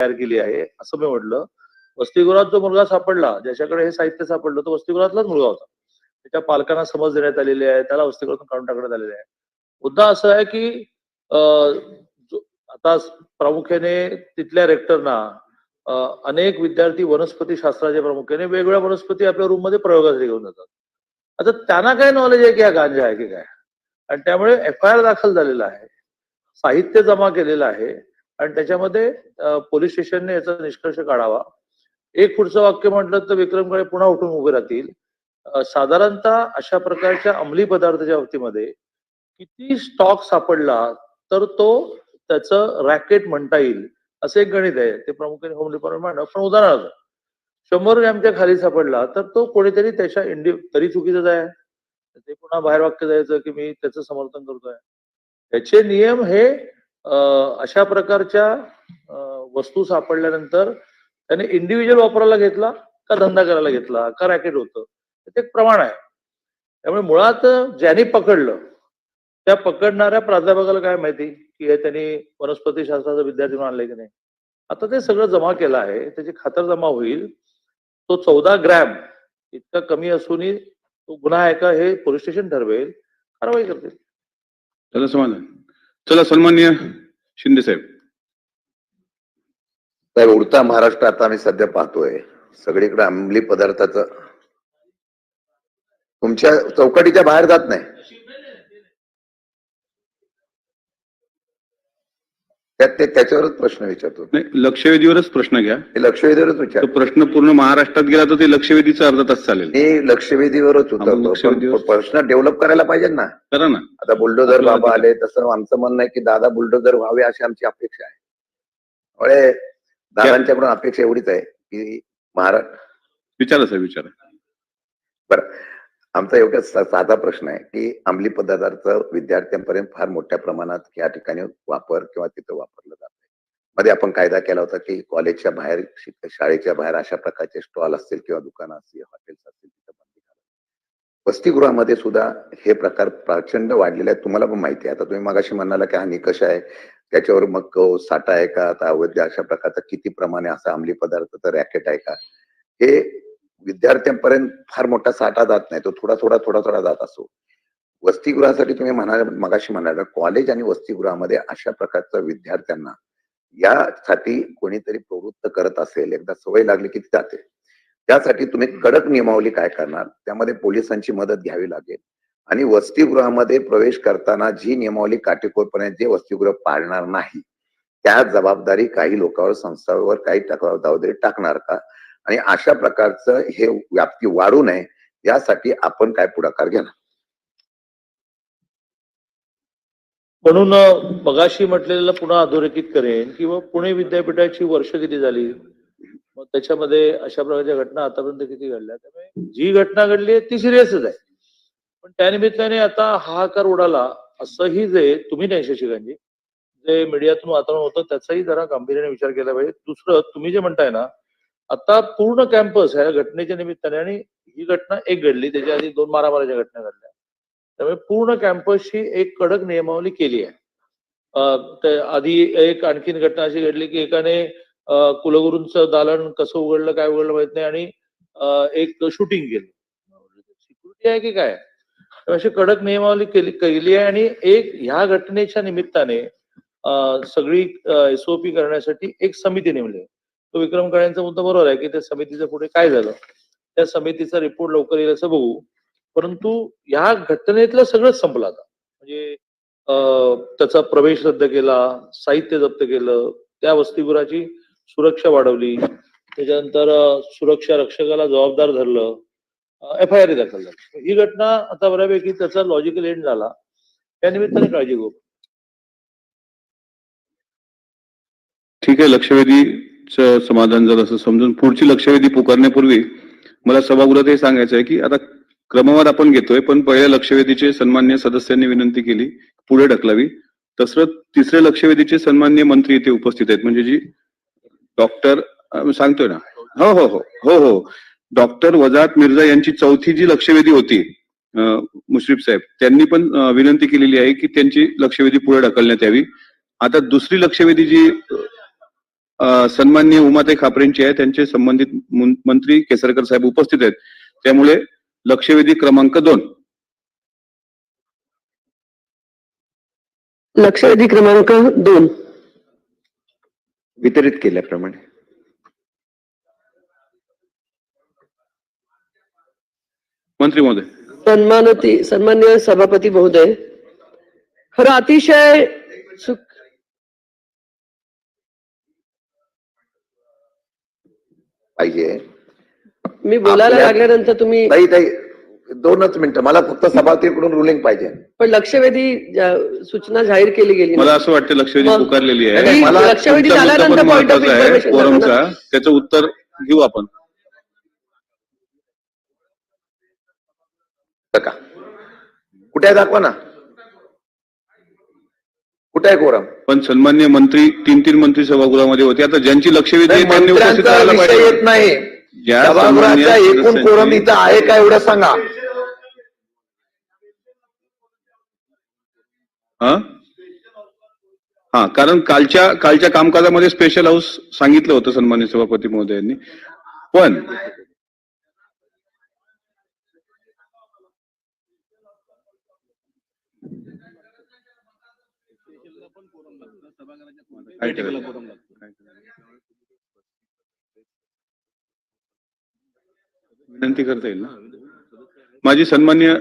तयार केली आहे. असं मी म्हटलं. वसतिगृहात जो मुलगा सापडला ज्याच्याकडे हे साहित्य सापडलं तो वसतिगृहातलाच मुलगा होता. त्याच्या पालकांना समज देण्यात आलेली आहे त्याला वसतिगृहातून काढून टाकण्यात आलेले आहे. मुद्दा असं आहे की आता प्रामुख्याने तिथल्या रेक्टरना अनेक विद्यार्थी वनस्पती शास्त्राचे प्रामुख्याने वेगवेगळ्या वनस्पती आपल्या रूममध्ये प्रयोगासाठी घेऊन जातात. आता त्यांना काय नॉलेज आहे की हा गांजा आहे की काय? आणि त्यामुळे एफ आय आर दाखल झालेला आहे. साहित्य जमा केलेलं आहे. आणि त्याच्यामध्ये पोलीस स्टेशनने याचा निष्कर्ष काढावा. एक पुढचं वाक्य म्हटलं तर विक्रम काळे पुन्हा उठून उभे राहतील. साधारणतः अशा प्रकारच्या अंमली पदार्थाच्या बाबतीमध्ये किती स्टॉक सापडला तर तो त्याचं रॅकेट म्हणता येईल असं एक गणित आहे. ते प्रामुख्याने होम डिपार्टमेंट पण उदाहरणार्थ शंभर ग्रॅमच्या खाली सापडला तर तो कोणीतरी त्याच्या इंडि तरी चुकीचं आहे. ते पुन्हा बाहेर वाक्य जायचं की मी त्याचं समर्थन करतोय. त्याचे नियम हे अशा प्रकारच्या वस्तू सापडल्यानंतर त्याने इंडिव्हिज्युअल वापरायला घेतला का धंदा करायला घेतला का रॅकेट होतं? ते एक प्रमाण आहे. त्यामुळे मुळात ज्याने पकडलं त्या पकडणाऱ्या प्राध्यापकाला काय माहिती? की हे त्यांनी वनस्पती शास्त्राचा विद्यार्थी म्हणून आणलंय की नाही? आता ते सगळं जमा केलं आहे त्याची खातर जमा होईल. तो चौदा ग्रॅम इतका कमी असूनही तो गुन्हा आहे का हे पोलीस स्टेशन ठरवेल कारवाई करतील. त्याला समाधान. चला सन्मान्य शिंदे साहेब. साहेब उडता महाराष्ट्र आता आम्ही सध्या पाहतोय. सगळीकडे अंमली पदार्थाच. तुमच्या चौकटीच्या बाहेर जात नाही. त्यात ते त्याच्यावरच प्रश्न विचारतो. नाही लक्षवेधीवरच प्रश्न घ्या. हे लक्षवेधीवरच विचार. तो प्रश्न पूर्ण महाराष्ट्रात गेला तर ते लक्षवेधीचा अर्धा तास चालेल. मी लक्षवेधीवरच पण प्रश्न डेव्हलप करायला पाहिजे ना. करा ना. आता बुलडोझर बाबा. आले तसं आमचं म्हणणं आहे की दादा बुलडोझर व्हावे अशी आमची अपेक्षा आहे. दादांच्याकडून अपेक्षा एवढीच आहे की महाराष्ट्र विचारा साहेब विचारा. बरं. आमचा एवढा साधा प्रश्न आहे की अंमली पदार्थाचा विद्यार्थ्यांपर्यंत फार मोठ्या प्रमाणात या ठिकाणी वापर किंवा तिथं वापरलं जात आहे. मध्ये आपण कायदा केला होता की कॉलेजच्या बाहेर शाळेच्या बाहेर अशा प्रकारचे स्टॉल असतील किंवा दुकानं असतील हॉटेल्स असतील तिथं बंदी वसतिगृहामध्ये सुद्धा हे प्रकार प्रचंड वाढलेले आहेत. तुम्हाला पण माहिती आहे. आता तुम्ही मगाशी म्हणाला की हा निकष आहे. त्याच्यावर मग साठा आहे का? आता अवैध अशा प्रकारचा किती प्रमाणे असा अंमली पदार्थाचा रॅकेट आहे का? हे विद्यार्थ्यांपर्यंत फार मोठा साठा जात नाही. तो थोडा थोडा थोडा थोडा जात असतो वसतिगृहासाठी तुम्ही म्हणाल मगाशी म्हणाला कॉलेज आणि वसतिगृहामध्ये अशा प्रकारचं विद्यार्थ्यांना यासाठी कोणीतरी प्रवृत्त करत असेल एकदा सवय लागली की जाते. त्यासाठी तुम्ही कडक नियमावली काय करणार? त्यामध्ये पोलिसांची मदत घ्यावी लागेल. आणि वसतिगृहामध्ये प्रवेश करताना जी नियमावली काटेकोरपणे जे वसतिगृह पाळणार नाही त्या जबाबदारी काही लोकांवर संस्थावर काही टाक- जबाबदारी टाकणार का? आणि अशा प्रकारचं हे व्याप्ती वाढू नये यासाठी आपण काय पुढाकार घेणार? म्हणून मगाशी म्हटलेलं पुन्हा अधोरेखित करेन किंवा पुणे विद्यापीठाची वर्ष किती झाली? मग त्याच्यामध्ये अशा प्रकारच्या घटना आतापर्यंत किती घडल्या? त्यामुळे जी घटना घडली आहे ती सिरियसच आहे. पण त्यानिमित्ताने आता हाहाकार उडाला असंही जे तुम्ही नाही शशिकांतजी जे मीडियातून वातावरण होतं त्याचाही जरा गांभीर्याने विचार केला पाहिजे. दुसरं तुम्ही जे म्हणताय ना आता पूर्ण कॅम्पस ह्या घटनेच्या निमित्ताने आणि ही घटना एक घडली त्याच्या आधी दोन मारामाराच्या घटना घडल्या. त्यामुळे पूर्ण कॅम्पसची एक कडक नियमावली केली आहे. आधी एक आणखीन घटना अशी घडली की एकाने कुलगुरूंचं दालन कसं उघडलं काय उघडलं माहीत नाही आणि एक शूटिंग केलं. सिक्युरिटी आहे की काय? अशी कडक नियमावली केली केली आहे आणि एक ह्या घटनेच्या निमित्ताने सगळी एसओपी करण्यासाठी एक समिती नेमली आहे. तो विक्रम काळेंचा मुद्दा बरोबर आहे की त्या समितीचं पुढे काय झालं? त्या समितीचा रिपोर्ट लवकर येईल असं बघू. परंतु ह्या घटनेतलं सगळंच संपलं आता. म्हणजे त्याचा प्रवेश रद्द केला साहित्य जप्त केलं त्या वसतिगृहाची सुरक्षा वाढवली त्याच्यानंतर सुरक्षा रक्षकाला जबाबदार धरलं एफ आय आर दाखल झाली. ही घटना आता बऱ्यापैकी त्याचा लॉजिकल एंड झाला. त्या निमित्ताने काळजी घेऊ ठीक आहे लक्षवेधी समाधान झालं असं समजून पुढची लक्षवेधी पुकारण्यापूर्वी मला सभागृहात हे सांगायचं आहे की आता क्रमवार आपण घेतोय पण पहिल्या लक्षवेधीचे सन्मान्य सदस्यांनी विनंती केली पुढे ढकलावी. तसं तिसऱ्या लक्षवेधीचे सन्मान्य मंत्री इथे उपस्थित आहेत म्हणजे जी डॉक्टर सांगतोय ना. हो हो हो हो हो. डॉक्टर वजात मिर्झा यांची चौथी जी लक्षवेधी होती मुश्रीफ साहेब त्यांनी पण विनंती केलेली आहे की त्यांची लक्षवेधी पुढे ढकलण्यात यावी. आता दुसरी लक्षवेधी जी अ, सन्माननीय उमाताई खापरेंची आहे. त्यांचे संबंधित मंत्री केसरकर साहेब उपस्थित आहेत. त्यामुळे लक्षवेधी क्रमांक दोन. लक्षवेधी क्रमांक दोन. वितरित केल्याप्रमाणे. मंत्री महोदय. सन्मानती सन्मान्य सभापती महोदय. खरं अतिशय पाहिजे. मी बोलायला आपल्या- लागल्यानंतर तुम्ही ताई ताई दोनच मिनिटं. मला फक्त सभापतीकडून रुलिंग पाहिजे. पण लक्षवेधी सूचना जाहीर केली गेली मला नाही. असं वाटतं लक्षवेधी मग- पुकारलेली आहे. नाही, मला लक्षवेधी तुमचा मुद्दा झाल्यानंतर पण आहे. फोरमचा त्याचं उत्तर घेऊ आपण. का कुठे आहे दाखवा ना. कुठे आहे कोरम? पण सन्मान्य मंत्री तीन तीन मंत्री सभागृहामध्ये होते. आता ज्यांची त्यांनी उपस्थित राहायला विषय पाहिजे. येत नाही. ज्या सभागृहाचा सन्मान्य एकूण कोरम इथं आहे का एवढं सांगा? हा? हा कारण कालच्या कालच्या कामकाजामध्ये स्पेशल हाऊस सांगितलं होतं सन्मान्य सभापती महोदयांनी. पण विनंती करता येईल ना? माझी सन्मान्य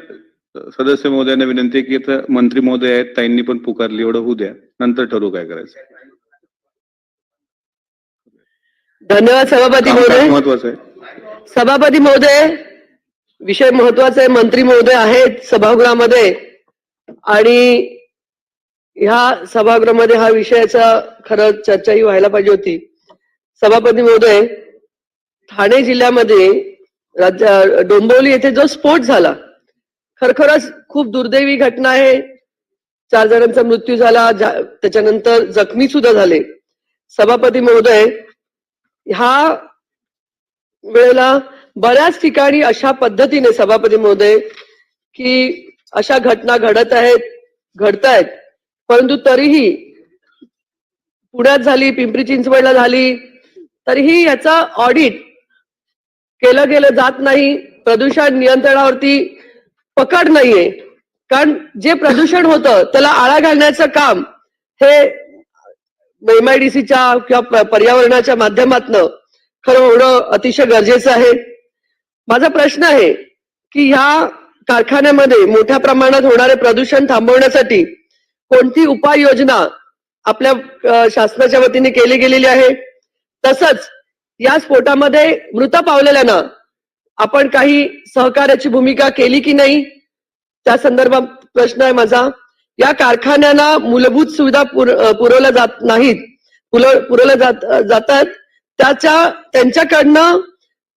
सदस्य महोदयांना विनंती आहे की इथं मंत्री महोदय आहेत ताईंनी पण पुकारली एवढं होऊ द्या. नंतर ठरवू काय करायचं. धन्यवाद सभापती महोदय. महत्वाचं आहे. सभापती महोदय विषय महत्त्वाचा आहे. मंत्री महोदय आहेत सभागृहामध्ये. आणि ह्या सभागृहामध्ये हा विषयाचा खरं चर्चा ही व्हायला पाहिजे होती. सभापती महोदय ठाणे जिल्ह्यामध्ये राज्य डोंबिवली येथे जो स्फोट झाला खरखरच खूप दुर्दैवी घटना आहे. चार जणांचा मृत्यू झाला त्याच्यानंतर जखमी सुद्धा झाले. सभापती महोदय ह्या वेळेला बऱ्याच ठिकाणी अशा पद्धतीने सभापती महोदय की अशा घटना घडत आहेत घडतायत. परंतु तरीही पुण्यात झाली पिंपरी चिंचवडला झाली तरीही याचा ऑडिट केलं गेलं जात नाही. प्रदूषण नियंत्रणावरती पकड नाहीये. कारण जे प्रदूषण होतं त्याला आळा घालण्याचं काम हे एमआयडीसीच्या किंवा पर्यावरणाच्या माध्यमातनं खरं होणं अतिशय गरजेचं आहे. माझा प्रश्न आहे की ह्या कारखान्यामध्ये मोठ्या प्रमाणात होणारे प्रदूषण थांबवण्यासाठी कोणती उपाययोजना आपल्या शासनाच्या वतीने केली गेलेली आहे? तसंच या स्फोटामध्ये मृत पावलेल्यांना आपण काही सहकार्याची भूमिका केली की नाही? त्या संदर्भात प्रश्न आहे माझा. या कारखान्यांना मूलभूत सुविधा पुर- पुरवल्या जात नाहीत. पुरव- पुरवल्या जात जातात. त्याच्या त्यांच्याकडनं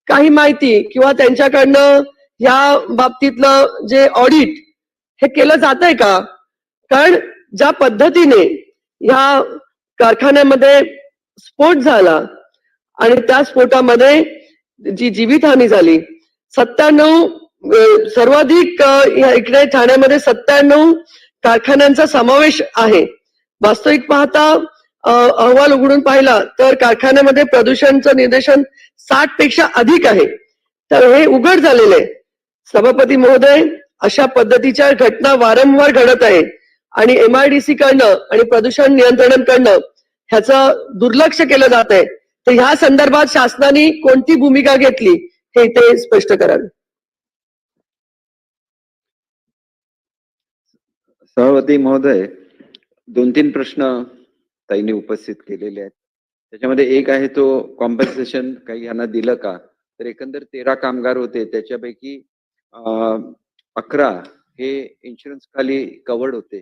काही माहिती किंवा त्यांच्याकडनं या बाबतीतलं जे ऑडिट हे केलं जात आहे का? कारण ज्या पद्धतीने ह्या कारखान्यामध्ये स्फोट झाला आणि त्या स्फोटामध्ये जी जीवितहानी झाली सत्त्याण्णव सर्वाधिक या इकडे ठाण्यामध्ये सत्त्याण्णव कारखान्यांचा समावेश आहे. वास्तविक पाहता अहवाल उघडून पाहिला तर कारखान्यामध्ये प्रदूषणचं निर्देशन साठपेक्षा अधिक आहे. तर हे उघड झालेले सभापती महोदय अशा पद्धतीच्या घटना वारंवार घडत आहे. आणि एमआयडीसी कडनं आणि प्रदूषण नियंत्रणांकडनं ह्याचं दुर्लक्ष केलं जात आहे. तर ह्या संदर्भात शासनाने कोणती भूमिका घेतली हे ते स्पष्ट करावे. सभापती महोदय दोन तीन प्रश्न ताईंनी उपस्थित केलेले आहेत. त्याच्यामध्ये एक आहे तो कॉम्पन्सेशन काही यांना दिलं का? तर एकंदर तेरा कामगार होते त्याच्यापैकी अकरा हे इन्शुरन्स खाली कवर्ड होते.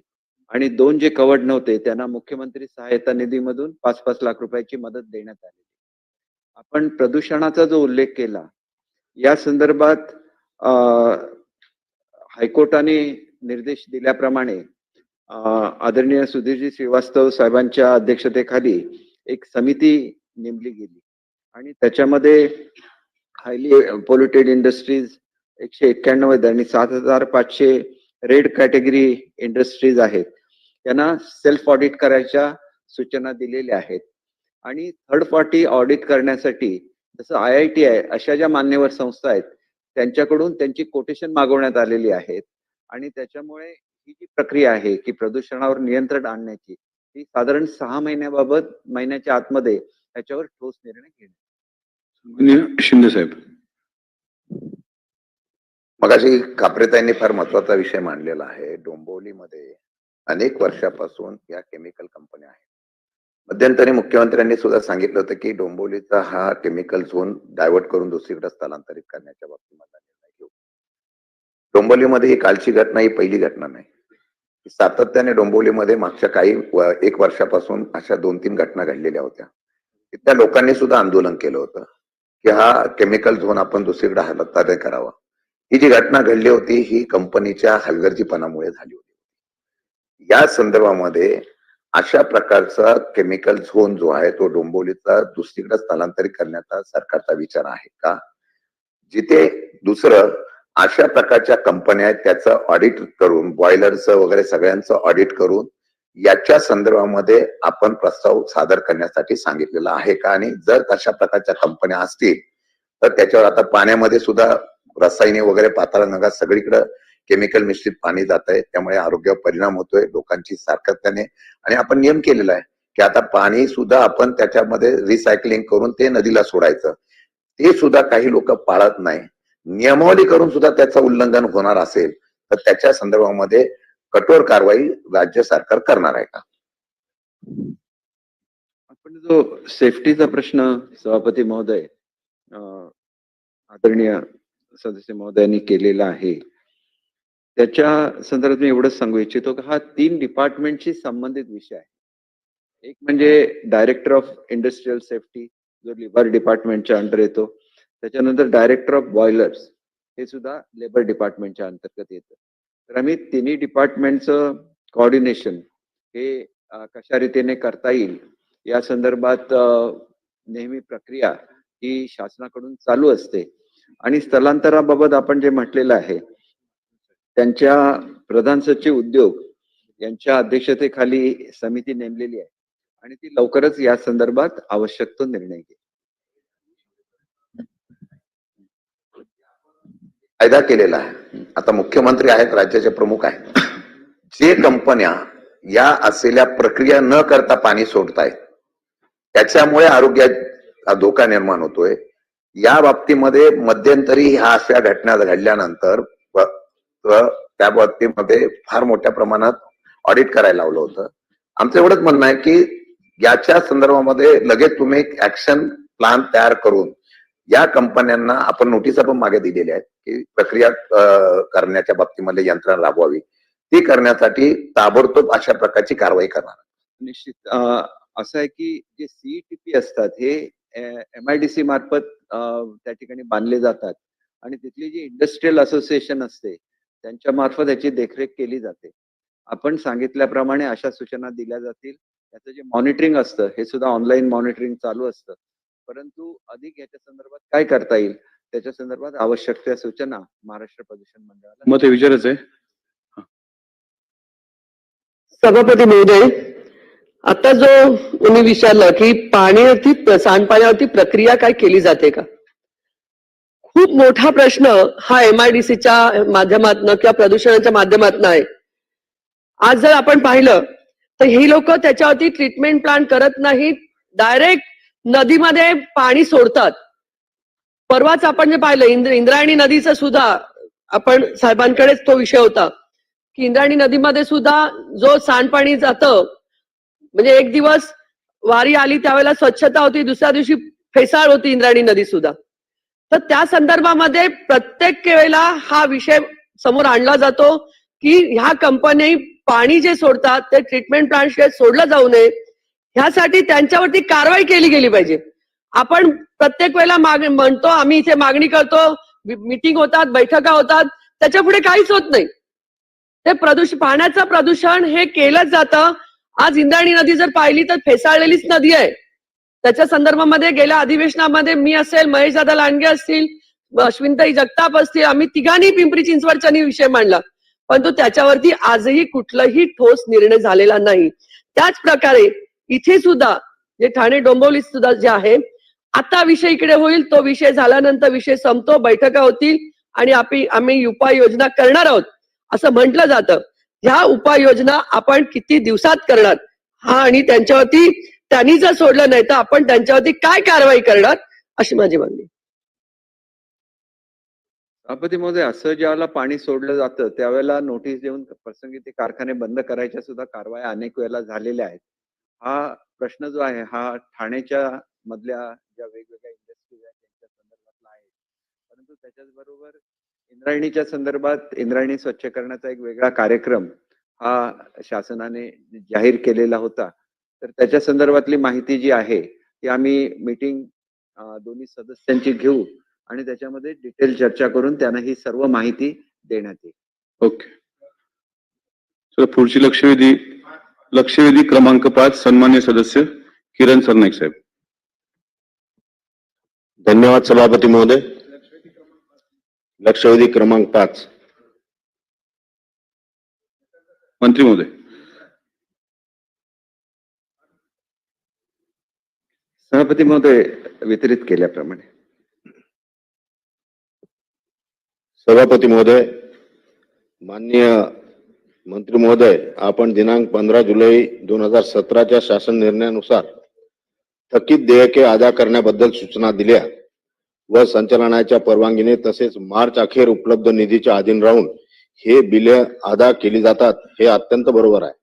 आणि दोन जे कवर्ड नव्हते त्यांना मुख्यमंत्री सहायता निधीमधून पाच पाच लाख रुपयाची मदत देण्यात आली आपण प्रदूषणाचा जो उल्लेख केला या संदर्भात हायकोर्टाने निर्देश दिल्याप्रमाणे आदरणीय सुधीरजी श्रीवास्तव साहेबांच्या अध्यक्षतेखाली एक समिती नेमली गेली. आणि त्याच्यामध्ये हायली पोल्युटेड इंडस्ट्रीज एकशे एक्क्याण्णव आणि सात हजार पाचशे रेड कॅटेगरी इंडस्ट्रीज आहेत. त्यांना सेल्फ ऑडिट करायच्या सूचना दिलेल्या आहेत. आणि थर्ड पार्टी ऑडिट करण्यासाठी जसं आय आय टी आहे अशा ज्या मान्यवर संस्था आहेत त्यांच्याकडून त्यांची कोटेशन मागवण्यात आलेली आहेत. आणि त्याच्यामुळे ही जी प्रक्रिया आहे की प्रदूषणावर नियंत्रण आणण्याची ती साधारण सहा महिन्याबाबत महिन्याच्या आतमध्ये त्याच्यावर ठोस निर्णय घेणे शिंदे साहेब. मगाशी कापरेताईंनी फार महत्त्वाचा विषय मांडलेला आहे. डोंबिवलीमध्ये अनेक वर्षापासून या केमिकल कंपन्या आहेत. मध्यंतरी मुख्यमंत्र्यांनी सुद्धा सांगितलं होतं की डोंबोलीचा हा केमिकल झोन डायव्हर्ट करून दुसरीकडे स्थलांतरित करण्याच्या बाबतीमध्ये निर्णय घेऊ. डोंबोलीमध्ये ही कालची घटना ही पहिली घटना नाही. सातत्याने डोंबोलीमध्ये मागच्या काही एक वर्षापासून अशा दोन तीन घटना घडलेल्या होत्या. तिथल्या लोकांनी सुद्धा आंदोलन केलं होतं की हा केमिकल झोन आपण दुसरीकडे हलत करावा. ही जी घटना घडली होती ही कंपनीच्या हलगर्जीपणामुळे झाली होती. या संदर्भामध्ये अशा प्रकारचा केमिकल झोन जो आहे तो डोंबोलीचा दुसरीकडे स्थलांतरित करण्याचा सरकारचा विचार आहे का? जिथे दुसरं अशा प्रकारच्या कंपन्या आहेत त्याचं ऑडिट करून बॉयलरचं वगैरे सगळ्यांचं ऑडिट करून याच्या संदर्भामध्ये आपण प्रस्ताव सादर करण्यासाठी सांगितलेला आहे का? आणि जर तशा प्रकारच्या कंपन्या असतील तर त्याच्यावर आता पाण्यामध्ये सुद्धा रसायने वगैरे पाताळ नका सगळीकडे केमिकल मिश्रित पाणी जात आहे त्यामुळे आरोग्यावर परिणाम होतोय लोकांची सातत्याने आणि आपण नियम केलेला आहे की आता पाणी सुद्धा आपण त्याच्यामध्ये रिसायकलिंग करून ते नदीला सोडायचं. ते सुद्धा काही लोक पाळत नाही. नियमावली करून सुद्धा त्याचं उल्लंघन होणार असेल तर त्याच्या संदर्भामध्ये कठोर कारवाई राज्य सरकार करणार आहे का? आपण जो सेफ्टीचा प्रश्न सभापती महोदय आदरणीय सदस्य महोदयांनी केलेला आहे त्याच्या संदर्भात मी एवढंच सांगू इच्छितो की हा तीन डिपार्टमेंटशी संबंधित विषय आहे. एक म्हणजे डायरेक्टर ऑफ इंडस्ट्रियल सेफ्टी जो लिबर डिपार्टमेंटच्या अंडर येतो. त्याच्यानंतर डायरेक्टर ऑफ बॉयलर्स हे सुद्धा लेबर डिपार्टमेंटच्या अंतर्गत येतं. तर आम्ही तिन्ही डिपार्टमेंटचं कॉर्डिनेशन हे कशा रीतीने करता येईल या संदर्भात नेहमी प्रक्रिया ही शासनाकडून चालू असते. आणि स्थलांतराबाबत आपण जे म्हटलेलं आहे त्यांच्या प्रधान सचिव उद्योग यांच्या अध्यक्षतेखाली समिती नेमलेली आहे. आणि ती लवकरच या संदर्भात आवश्यक तो निर्णय घेईल. कायदा केलेला आहे. आता मुख्यमंत्री आहेत राज्याचे प्रमुख आहेत. जे कंपन्या या असलेल्या प्रक्रिया न करता पाणी सोडतायत त्याच्यामुळे आरोग्यात धोका निर्माण होतोय. या बाबतीमध्ये मध्यंतरी ह्या अशा घटना घडल्यानंतर त्या बाबतीमध्ये फार मोठ्या प्रमाणात ऑडिट करायला लावलं होतं. आमचं एवढंच म्हणणं आहे की याच्या संदर्भामध्ये लगेच तुम्ही ऍक्शन प्लान तयार करून या कंपन्यांना आपण नोटिसा पण मागे दिलेल्या आहेत की प्रक्रिया करण्याच्या बाबतीमध्ये यंत्रणा राबवावी. ती करण्यासाठी ताबडतोब अशा प्रकारची कारवाई करणार. निश्चित. असं आहे की जे सीईटीपी असतात हे एम आय डी सी मार्फत त्या ठिकाणी बांधले जातात. आणि तिथली जी इंडस्ट्रीयल असोसिएशन असते त्यांच्या मार्फत याची देखरेख केली जाते. आपण सांगितल्याप्रमाणे अशा सूचना दिल्या जातील. त्याचं जे मॉनिटरिंग असतं हे सुद्धा ऑनलाईन मॉनिटरिंग चालू असतं. परंतु अधिक याच्या संदर्भात काय करता येईल? त्याच्या संदर्भात आवश्यक त्या सूचना महाराष्ट्र प्रदूषण मंडळाला मग ते विचारायचं आहे. सभापती महोदय आता जो मी विचारलं की पाण्यावरती सांडपाण्यावरती प्रक्रिया काय केली जाते का? खूप मोठा प्रश्न हा एमआयडीसीच्या माध्यमातनं किंवा प्रदूषणाच्या माध्यमातनं आहे. आज जर आपण पाहिलं तर ही लोक त्याच्यावरती ट्रीटमेंट प्लांट करत नाहीत. डायरेक्ट नदीमध्ये पाणी सोडतात. परवाच आपण जे पाहिलं इंद्र इंद्रायणी नदीचं सुद्धा आपण साहेबांकडेच तो विषय होता की इंद्रायणी नदीमध्ये सुद्धा जो सांडपाणी जातं म्हणजे एक दिवस वारी आली त्यावेळेला स्वच्छता होती दुसऱ्या दिवशी फेसाळ होती इंद्रायणी नदी सुद्धा. तर त्या संदर्भामध्ये प्रत्येक वेळेला हा विषय समोर आणला जातो की ह्या कंपनी पाणी जे सोडतात ते ट्रीटमेंट प्लांट सोडलं जाऊ नये ह्यासाठी त्यांच्यावरती कारवाई केली गेली पाहिजे. आपण प्रत्येक वेळेला माग म्हणतो आम्ही इथे मागणी करतो मिटिंग होतात बैठका होतात त्याच्या पुढे काहीच होत नाही. ते प्रदूषण पाण्याचं प्रदूषण हे केलंच जातं. आज इंद्रायणी नदी जर पाहिली तर फेसाळलेलीच नदी आहे. त्याच्या संदर्भामध्ये गेल्या अधिवेशनामध्ये मी असेल महेश दादा लांडगे असतील अश्विनताई जगताप असतील आम्ही तिघांनी पिंपरी चिंचवडच्यानी विषय मांडला. परंतु त्याच्यावरती आजही कुठलाही ठोस निर्णय झालेला नाही. त्याच प्रकारे इथे सुद्धा जे ठाणे डोंबिवली सुद्धा जे आहे आता विषय इकडे होईल तो विषय झाल्यानंतर विषय संपतो बैठका होतील आणि आपण आम्ही उपाययोजना करणार आहोत असं म्हटलं जातं. ह्या उपाययोजना आपण किती दिवसात करणार? हा आणि त्यांच्यावरती त्यांनी जर सोडलं नाही तर आपण त्यांच्यावरती काय कारवाई करणार? अशी माझी मागणी. सभापती महोदय असं ज्यावेळेला पाणी सोडलं जातं त्यावेळेला नोटीस देऊन प्रसंगी ते कारखाने बंद करायच्या सुद्धा कारवाया अनेक वेळेला झालेल्या आहेत. हा प्रश्न जो आहे हा ठाण्याच्या मधल्या ज्या वेगवेगळ्या इंडस्ट्रीज आहेत त्यांच्या संदर्भातला आहे. परंतु त्याच्याच बरोबर इंद्रायणीच्या संदर्भात इंद्रायणी स्वच्छ करण्याचा एक वेगळा कार्यक्रम हा शासनाने जाहीर केलेला होता. तर त्याच्या संदर्भातली माहिती जी आहे ती आम्ही मीटिंग दोन्ही सदस्यांची घेऊ आणि त्याच्यामध्ये डिटेल चर्चा करून त्यांना ही सर्व माहिती देण्यात येईल. ओके चला पुढची लक्षवेधी लक्षवेधी क्रमांक पाच सन्मान्य सदस्य किरण सरनाईक साहेब. धन्यवाद सभापती महोदय. लक्षवेधी क्रमांक पाच. मंत्री महोदय. सभापती महोदय वितरित केल्याप्रमाणे. सभापती महोदय माननीय मंत्री महोदय आपण दिनांक पंधरा जुलै दोन हजार सतराच्या शासन निर्णयानुसार थकीत देयके अदा करण्याबद्दल सूचना दिल्या व संचालनाच्या परवानगीने तसेच मार्च अखेर उपलब्ध निधीच्या अधीन राहून हे बिले अदा केली जातात हे अत्यंत बरोबर आहे.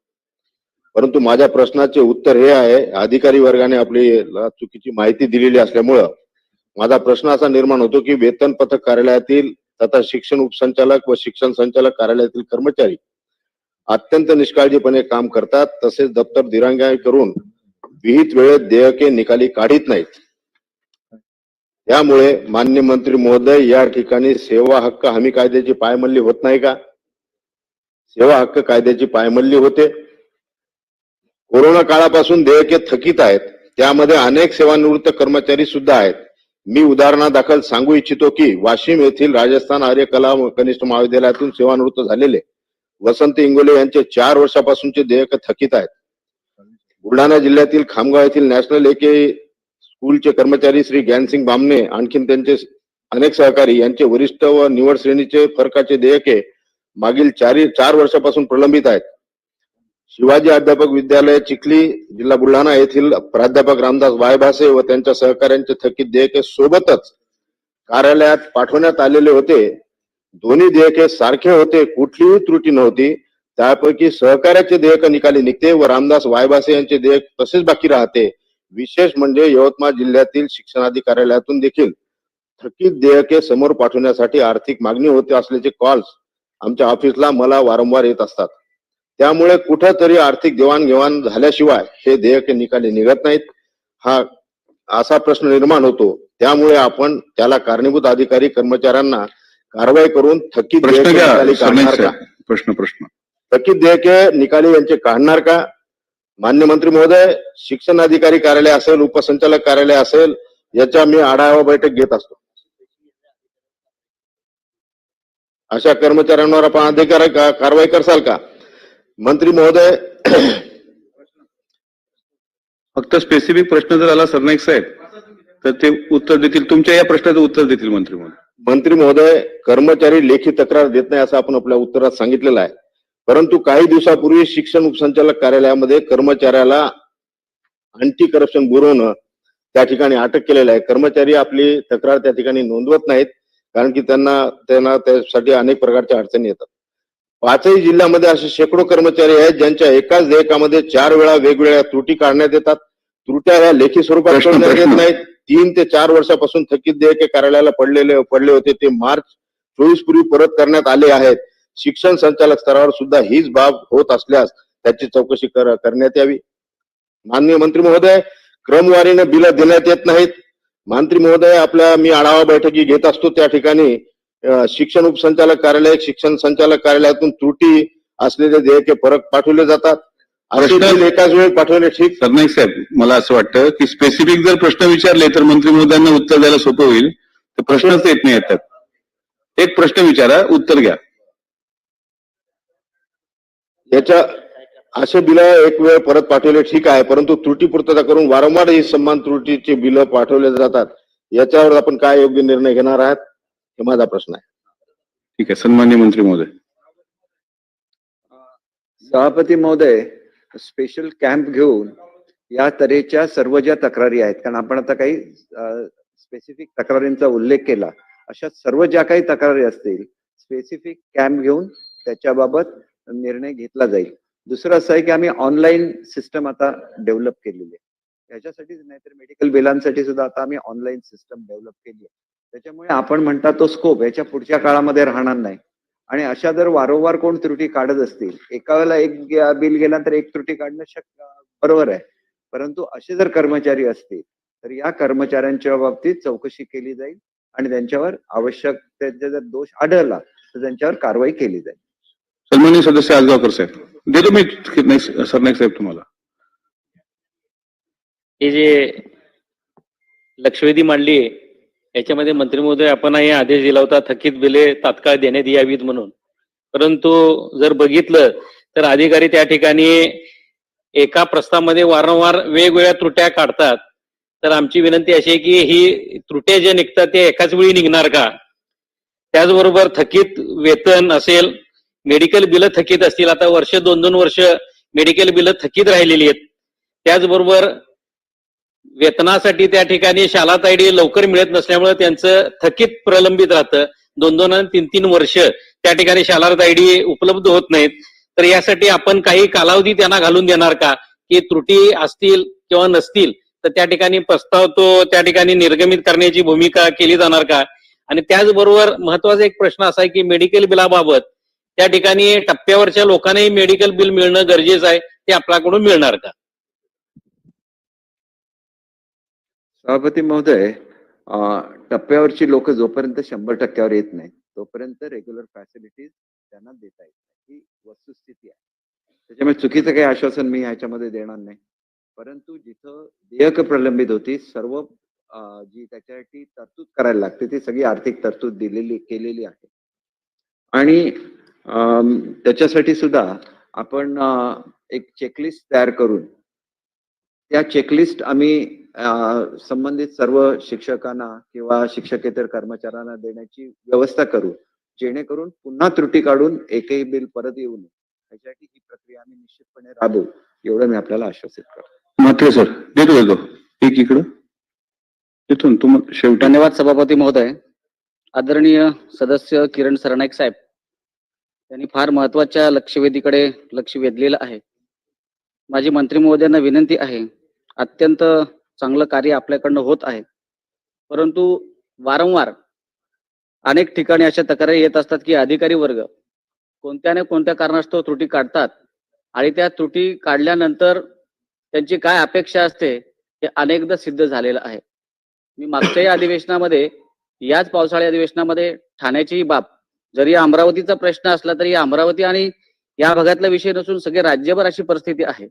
परंतु माझ्या प्रश्नाचे उत्तर हे आहे अधिकारी वर्गाने आपली ला चुकीची माहिती दिलेली असल्यामुळं माझा प्रश्न असा निर्माण होतो की वेतन पथक कार्यालयातील तथा शिक्षण उपसंचालक व शिक्षण संचालक कार्यालयातील कर्मचारी अत्यंत निष्काळजीपणे काम करतात तसेच दप्तर दिरांगाई करून विहित वेळेत देयके निकाली काढीत नाहीत. त्यामुळे मान्य मंत्री महोदय या ठिकाणी सेवा हक्क हमी कायद्याची पायमल्ली होत नाही का? सेवा हक्क कायद्याची पायमल्ली होते. कोरोना काळापासून देयके थकीत आहेत. त्यामध्ये अनेक सेवानिवृत्त कर्मचारी सुद्धा आहेत. मी उदाहरणादाखल सांगू इच्छितो की वाशिम येथील राजस्थान आर्य कला कनिष्ठ महाविद्यालयातून सेवानिवृत्त झालेले वसंत इंगोले यांचे चार वर्षापासूनचे देयक थकीत आहेत. बुलढाणा जिल्ह्यातील खामगाव येथील नॅशनल एके स्कूलचे कर्मचारी श्री ज्ञानसिंग बामणे आणखीन त्यांचे अनेक सहकारी यांचे वरिष्ठ व निवड श्रेणीचे फरकाचे देयके मागील चारी चार वर्षापासून प्रलंबित आहेत. शिवाजी अध्यापक विद्यालय चिखली जिल्हा बुलढाणा येथील प्राध्यापक रामदास वायभासे व त्यांच्या सहकाऱ्यांचे थकीत देयके सोबतच कार्यालयात पाठवण्यात आलेले होते. दोन्ही देयके सारखे होते कुठलीही त्रुटी नव्हती. त्यापैकी सहकार्याचे देयक निकाली निघते व रामदास वायभासे यांचे देयक तसेच बाकी राहते. विशेष म्हणजे यवतमाळ जिल्ह्यातील शिक्षणाधिकाऱ्यालयातून देखील. थकीत देयके समोर पाठवण्यासाठी आर्थिक मागणी होते असल्याचे कॉल्स आमच्या ऑफिसला मला वारंवार येत असतात. त्यामुळे कुठंतरी आर्थिक देवाणघेवाण झाल्याशिवाय हे देयके निकाली निघत नाहीत. हा असा प्रश्न निर्माण होतो. त्यामुळे आपण त्याला कारणीभूत अधिकारी कर्मचाऱ्यांना कारवाई करून थकीत प्रश्न प्रश्न प्रश्न. थकीत देयके निकाली यांचे काढणार का? मान्य मंत्री महोदय शिक्षण अधिकारी कार्यालय असेल उपसंचालक कार्यालय असेल याच्या मी आढावा बैठक घेत असतो. अशा कर्मचाऱ्यांवर आपण अधिकार कारवाई करसाल का? मंत्री महोदय फक्त स्पेसिफिक प्रश्न जर आला सरनाईक साहेब तर ते उत्तर देतील. तुमच्या या प्रश्नाचं उत्तर देतील मंत्री महोदय मंत्री महोदय कर्मचारी लेखी तक्रार देत नाही असं आपण आपल्या उत्तरात सांगितलेलं आहे. परंतु काही दिवसापूर्वी शिक्षण उपसंचालक कार्यालयामध्ये कर्मचाऱ्याला अँटी करप्शन ब्युरोनं त्या ठिकाणी अटक केलेलं आहे. कर्मचारी आपली तक्रार त्या ठिकाणी नोंदवत नाहीत कारण की त्यांना त्यांना त्यासाठी अनेक प्रकारच्या अडचणी येतात. पाचही जिल्ह्यामध्ये असे शेकडो कर्मचारी आहेत ज्यांच्या एकाच देयकामध्ये चार वेळा वेगवेगळ्या त्रुटी काढण्यात येतात. त्रुट्या ह्या लेखी स्वरूपात कळवण्यात येत. नाहीत. तीन ते चार वर्षापासून थकीत देयके कार्यालयाला पडलेले पडले होते. ते मार्च चोवीस पूर्वी परत करण्यात आले आहेत. शिक्षण संचालक स्तरावर सुद्धा हीच बाब होत असल्यास त्याची चौकशी कर- करण्यात यावी. माननीय मंत्री महोदय क्रमवारीने बिलं देण्यात येत नाहीत. मंत्री महोदय आपल्या मी आढावा बैठकी घेत असतो त्या ठिकाणी. शिक्षण उपसंचालक कार्यालय शिक्षण संचालक कार्यालयातून त्रुटी असलेले देयके परत पाठवले जातात. एकाच वेळी पाठवणे ठीक? सरनाईक साहेब मला असं वाटतं की स्पेसिफिक जर प्रश्न विचारले तर मंत्री महोदयांना उत्तर द्यायला सोपं होईल. तर प्रश्नच येत नाही येतात एक प्रश्न विचारा उत्तर घ्या. याच्या असे बिल एक वेळ परत पाठवले ठीक आहे परंतु त्रुटी पूर्तता करून वारंवार ही समान त्रुटीचे बिल पाठवले जातात. याच्यावर आपण काय योग्य निर्णय घेणार आहात? हे माझा प्रश्न आहे. ठीक आहे सन्मान्य मंत्री महोदय. सभापती महोदय स्पेशल कॅम्प घेऊन या तऱ्हेच्या सर्व ज्या तक्रारी आहेत कारण आपण आता काही स्पेसिफिक तक्रारींचा उल्लेख केला अशा सर्व ज्या काही तक्रारी असतील स्पेसिफिक कॅम्प घेऊन त्याच्याबाबत निर्णय घेतला जाईल. दुसरं असं आहे की आम्ही ऑनलाईन सिस्टम आता डेव्हलप केलेली आहे. ह्याच्यासाठीच नाहीतर मेडिकल बिलांसाठी सुद्धा आता आम्ही ऑनलाईन सिस्टम डेव्हलप केली आहे. त्याच्यामुळे आपण म्हणता तो स्कोप याच्या पुढच्या काळामध्ये राहणार नाही. आणि अशा जर वारंवार कोण त्रुटी काढत असतील एका वेळेला एक बिल गेल्यानंतर एक त्रुटी काढणं शक्य बरोबर आहे. परंतु असे जर कर्मचारी असतील तर या कर्मचाऱ्यांच्या बाबतीत चौकशी केली जाईल आणि त्यांच्यावर आवश्यक त्यांचा जर दोष आढळला तर त्यांच्यावर कारवाई केली जाईल. सन्मान्य सदस्य आजगावकर साहेब देतो मी सरनाईक साहेब तुम्हाला. हे जे लक्षवेधी मांडली आहे याच्यामध्ये मंत्री महोदय आपण हे आदेश दिला होता थकीत बिले तात्काळ देण्यात यावीत म्हणून. परंतु जर बघितलं तर अधिकारी त्या ठिकाणी एका प्रस्तावामध्ये वारंवार वेगवेगळ्या त्रुट्या काढतात. तर आमची विनंती अशी आहे की ही त्रुट्या ज्या निघतात त्या एकाच वेळी निघणार का? त्याचबरोबर थकीत वेतन असेल मेडिकल बिलं थकीत असतील आता वर्ष दोन दोन वर्ष मेडिकल बिलं थकीत राहिलेली आहेत. त्याचबरोबर वेतनासाठी त्या ठिकाणी शाला तायडी लवकर मिळत नसल्यामुळे त्यांचं थकीत प्रलंबित राहतं. दोन दोन आणि तीन तीन वर्ष त्या ठिकाणी शाला तायडी उपलब्ध होत नाहीत. तर यासाठी आपण काही कालावधी त्यांना घालून देणार का? की त्रुटी असतील किंवा नसतील तर त्या ठिकाणी प्रस्ताव तो त्या ठिकाणी निर्गमित करण्याची भूमिका केली जाणार का? आणि त्याचबरोबर महत्त्वाचा एक प्रश्न असा आहे की मेडिकल बिलाबाबत त्या ठिकाणी टप्प्यावरच्या लोकांनाही मेडिकल बिल मिळणं गरजेचं आहे ते आपल्याकडून मिळणार का? सभापती महोदय टप्प्यावरची लोक जोपर्यंत शंभर टक्क्यावर येत नाही तोपर्यंत रेग्युलर फॅसिलिटीज त्यांना देता येत नाही ही वस्तुस्थिती आहे. त्याच्यामुळे चुकीचं काही आश्वासन मी ह्याच्यामध्ये देणार नाही. परंतु जिथं देयक प्रलंबित होती सर्व जी त्याच्यासाठी तरतूद करायला लागते ती सगळी आर्थिक तरतूद दिलेली केलेली आहे. आणि त्याच्यासाठी सुद्धा आपण एक चेकलिस्ट तयार करून त्या चेकलिस्ट आम्ही संबंधित सर्व शिक्षकांना किंवा शिक्षकेतर कर्मचाऱ्यांना देण्याची व्यवस्था करू जेणेकरून पुन्हा त्रुटी काढून एकही बिल परत येऊ नये. यासाठी ही प्रक्रिया आम्ही निश्चितपणे राबवू एवढं मी आपल्याला आश्वासित करतो. मात्र सर देतो देतो. एक इकडं. देतो ना तुम शेवटी. धन्यवाद सभापती महोदय. आदरणीय सदस्य किरण सरनाईक साहेब यांनी फार महत्त्वाच्या लक्षवेधीकडे लक्ष वेधलेलं आहे. माझी मंत्री महोदयांना विनंती आहे अत्यंत चांगलं कार्य आपल्याकडनं होत आहे. परंतु वारंवार अनेक ठिकाणी अशा तक्रारी येत असतात की अधिकारी वर्ग कोणत्या ना कोणत्या कारणास्तव त्रुटी काढतात आणि त्या त्रुटी काढल्यानंतर त्यांची काय अपेक्षा असते हे अनेकदा सिद्ध झालेलं आहे. मी मागच्याही अधिवेशनामध्ये याच पावसाळी अधिवेशनामध्ये ठाण्याची ही बाब जरी अमरावतीचा प्रश्न असला तरी अमरावती आणि या भागातला विषय नसून सगळे राज्यभर अशी परिस्थिती आहे.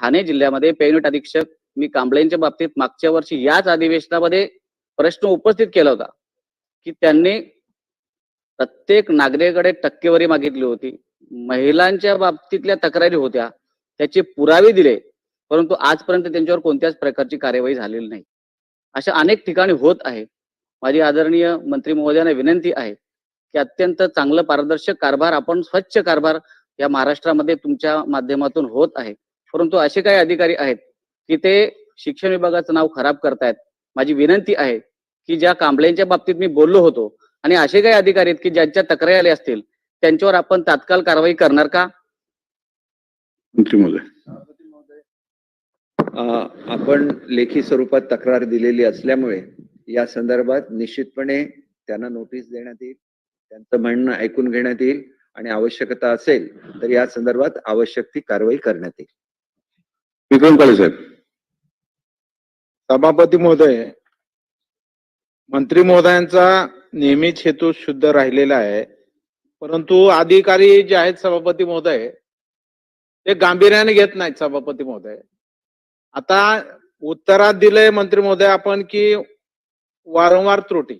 ठाणे जिल्ह्यामध्ये पेनट अधीक्षक मी कांबळेंच्या बाबतीत मागच्या वर्षी याच अधिवेशनामध्ये प्रश्न उपस्थित केला होता की त्यांनी प्रत्येक नागरिकाकडे टक्केवारी मागितली होती. महिलांच्या बाबतीतल्या तक्रारी होत्या त्याचे पुरावे दिले परंतु आजपर्यंत त्यांच्यावर कोणत्याच प्रकारची कार्यवाही झालेली नाही. अशा अनेक ठिकाणी होत आहे. माझी आदरणीय मंत्री महोदयांना विनंती आहे की अत्यंत चांगलं पारदर्शक कारभार आपण स्वच्छ कारभार या महाराष्ट्रामध्ये तुमच्या माध्यमातून होत आहे. परंतु असे काही अधिकारी आहेत की ते शिक्षण विभागाचं नाव खराब करतायत. माझी विनंती आहे की ज्या कांबळेंच्या बाबतीत मी बोललो होतो आणि असे काही अधिकारी आहेत की ज्यांच्या तक्रारी आल्या असतील त्यांच्यावर आपण तात्काळ कारवाई करणार का? मंत्री महोदय. अं, आपण लेखी स्वरूपात तक्रार दिलेली असल्यामुळे या संदर्भात निश्चितपणे त्यांना नोटीस देण्यात येईल त्यांचं म्हणणं ऐकून घेण्यात येईल आणि आवश्यकता असेल तर या संदर्भात आवश्यक ती कारवाई करण्यात येईल. विक्रम काळे साहेब. सभापती महोदय मंत्री महोदयांचा नेहमीच हेतू शुद्ध राहिलेला आहे. परंतु अधिकारी जे आहेत सभापती महोदय ते गांभीर्याने घेत नाहीत सभापती महोदय. आता उत्तरात दिलंय मंत्री महोदय आपण की वारंवार त्रुटी.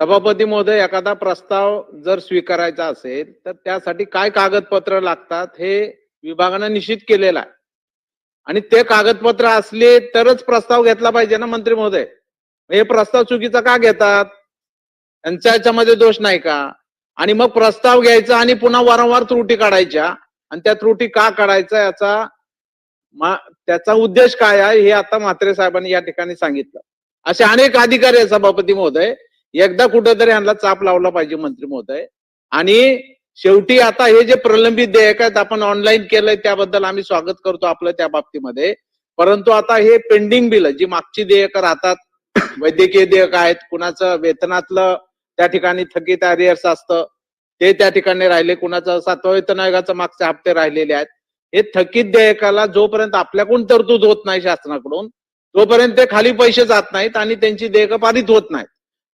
सभापती महोदय एखादा प्रस्ताव जर स्वीकारायचा असेल तर त्यासाठी काय कागदपत्र लागतात हे विभागानं निश्चित केलेलं आहे. आणि ते कागदपत्र असले तरच प्रस्ताव घेतला पाहिजे ना मंत्री महोदय? हे प्रस्ताव चुकीचा का घेतात? त्यांच्या याच्यामध्ये दोष नाही का? आणि मग प्रस्ताव घ्यायचा आणि पुन्हा वारंवार त्रुटी काढायच्या. आणि त्या त्रुटी का काढायचा याचा त्याचा उद्देश काय आहे हे आता म्हात्रे साहेबांनी या ठिकाणी सांगितलं. असे अनेक अधिकारी सभापती महोदय. एकदा कुठेतरी यांना चाप लावला पाहिजे मंत्री महोदय. आणि शेवटी आता हे जे प्रलंबित देयक आहेत आपण ऑनलाईन केलंय त्याबद्दल आम्ही स्वागत करतो आपलं त्या बाबतीमध्ये. परंतु आता हे पेंडिंग बिल जी मागची देयक राहतात वैद्यकीय देयक आहेत कुणाचं वेतनातलं त्या ठिकाणी थकीत अरियर्स असतं ते त्या ठिकाणी राहिले कुणाचं सातवा वेतन आयोगाचं मागचे हप्ते राहिलेले आहेत. हे थकीत देयकाला जोपर्यंत आपल्याकडून तरतूद होत नाही शासनाकडून तोपर्यंत ते खाली पैसे जात नाहीत आणि त्यांची देयकं पारित होत नाहीत.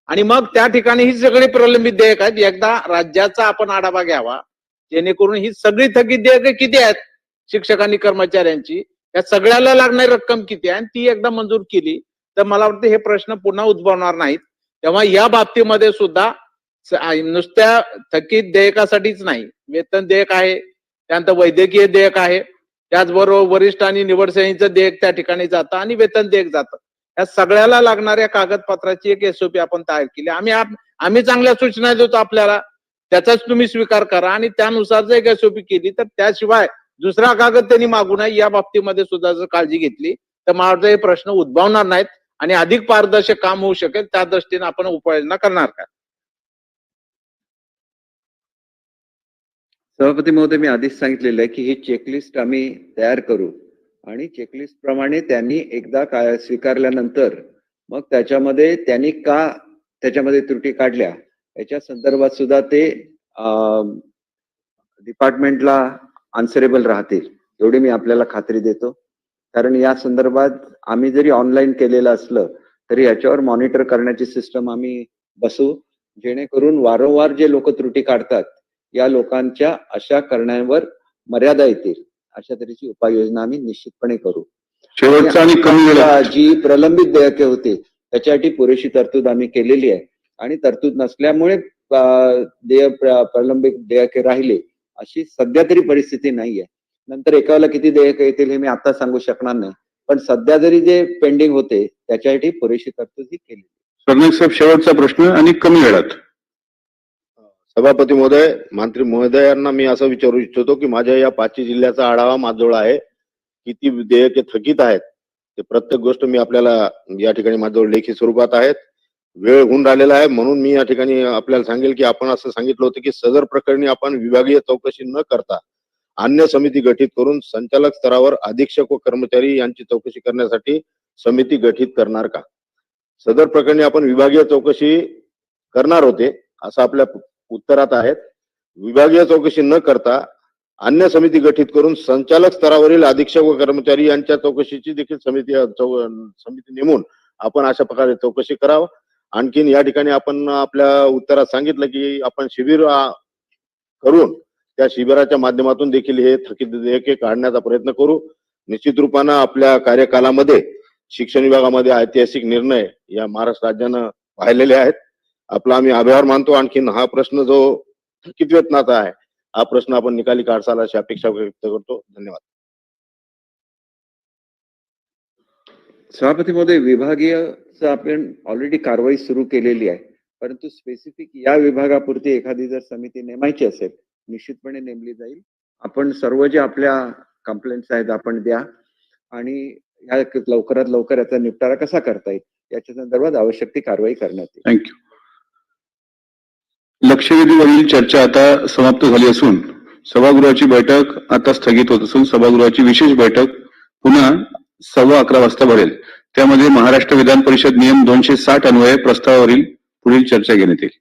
आणि मग त्या ठिकाणी ही सगळी प्रलंबित देयक आहेत. एकदा राज्याचा आपण आढावा घ्यावा जेणेकरून ही सगळी थकीत देयके किती आहेत? शिक्षकांनी कर्मचाऱ्यांची. या सगळ्याला लागणारी रक्कम किती आहे? आणि ती एकदा मंजूर केली तर मला वाटतं हे प्रश्न पुन्हा उद्भवणार नाहीत. तेव्हा या बाबतीमध्ये सुद्धा नुसत्या थकीत देयकासाठीच नाही. वेतन देयक आहे त्यानंतर वैद्यकीय देयक आहे. त्याचबरोबर वरिष्ठ आणि निवड श्रेणीचं देयक त्या ठिकाणी जातं आणि वेतन देयक जातं. या सगळ्याला लागणाऱ्या कागदपत्राची एक एसओपी आपण तयार केली. आम्ही आम्ही चांगल्या सूचना देतो आपल्याला. त्याचाच तुम्ही स्वीकार करा आणि त्यानुसार जर एक एसओपी केली तर त्याशिवाय दुसरा कागद त्यांनी मागू नये या बाबतीमध्ये सुद्धा जर काळजी घेतली तर माझा हे प्रश्न उद्भवणार नाहीत आणि अधिक पारदर्शक काम होऊ शकेल. त्या दृष्टीने आपण उपाययोजना करणार का? सभापती महोदय मी आधीच सांगितलेलं आहे की ही चेकलिस्ट आम्ही तयार करू. आणि चेकलिस्ट प्रमाणे त्यांनी एकदा काय स्वीकारल्यानंतर मग त्याच्यामध्ये त्यांनी का त्याच्यामध्ये त्रुटी काढल्या याच्या संदर्भात सुद्धा ते डिपार्टमेंटला आन्सरेबल राहतील. एवढी मी आपल्याला खात्री देतो. कारण या संदर्भात आम्ही जरी ऑनलाईन केलेलं असलं तरी याच्यावर मॉनिटर करण्याची सिस्टम आम्ही बसू जेणेकरून वारंवार जे लोक त्रुटी काढतात या लोकांच्या अशा करण्यावर मर्यादा येतील. अशा तऱ्हेची उपाययोजना आम्ही निश्चितपणे करू. शेवटचा जी प्रलंबित देयके होती त्याच्यासाठी पुरेशी तरतूद आम्ही केलेली आहे. आणि तरतूद नसल्यामुळे देय प्र- प्रलंबित देयके राहिले अशी सध्या तरी परिस्थिती नाहीये. नंतर एकाला किती देयक येतील हे मी आता सांगू शकणार नाही. पण सध्या जरी जे पेंडिंग होते त्याच्यासाठी पुरेशी तरतूद ही केली सरनाईक साहेब शेवटचा प्रश्न आणि कमी वेळात. सभापती महोदय मंत्री महोदयांना मी असं विचारू इच्छितो की माझ्या या पाचही जिल्ह्याचा आढावा माझजवळ आहे. किती देयके थकीत आहेत ते प्रत्येक गोष्ट मी आपल्याला या ठिकाणी माझ्याजवळ लेखी स्वरूपात आहेत. वेळ होऊन राहिलेला आहे म्हणून मी या ठिकाणी आपल्याला सांगेल की आपण असं सांगितलं होतं की सदर प्रकरणी आपण विभागीय चौकशी न करता अन्य समिती गठीत करून संचालक स्तरावर अधीक्षक व कर्मचारी यांची चौकशी करण्यासाठी समिती गठीत करणार का? सदर प्रकरणी आपण विभागीय चौकशी करणार होते असं आपल्या उत्तरात आहेत. विभागीय चौकशी न करता अन्य समिती गठीत करून संचालक स्तरावरील अधीक्षक व कर्मचारी यांच्या चौकशीची देखील समिती चौ- समिती नेमून आपण अशा प्रकारे चौकशी करावं. आणखीन या ठिकाणी आपण आपल्या उत्तरात सांगितलं की आपण शिबिर करून त्या शिबिराच्या माध्यमातून देखील हे थकीत देयके काढण्याचा प्रयत्न करू. निश्चित रूपानं आपल्या कार्यकालामध्ये शिक्षण विभागामध्ये ऐतिहासिक निर्णय या महाराष्ट्र राज्यानं पाहिलेले आहेत. आपला आम्ही आभार मानतो. आणखीन हा प्रश्न जो थकीत वेतनाचा आहे हा प्रश्न आपण निकाली काढसाल अशी अपेक्षा व्यक्त करतो. धन्यवाद. सभापती महोदय विभागीय आपण ऑलरेडी कारवाई सुरू केलेली आहे. परंतु स्पेसिफिक या विभागापुरती एखादी जर समिती नेमायची असेल निश्चितपणे नेमली जाईल. आपण सर्व जे आपल्या कंप्लेंट्स आहेत आपण द्या. आणि ह्या लवकरात लवकर याचा निपटारा कसा करता येईल याच्या संदर्भात आवश्यक ती कारवाई करण्यात येईल. थँक्यू लक्षवेधीवरील चर्चा आता समाप्त झाली असून सभागृहाची बैठक आता स्थगित होत असून सभागृहाची विशेष बैठक पुन्हा सव्वा अकरा वाजता भरेल. त्यामध्ये महाराष्ट्र विधान परिषद नियम दोनशे साठ अन्वये प्रस्तावावरील पुढील चर्चा घेण्यात येईल.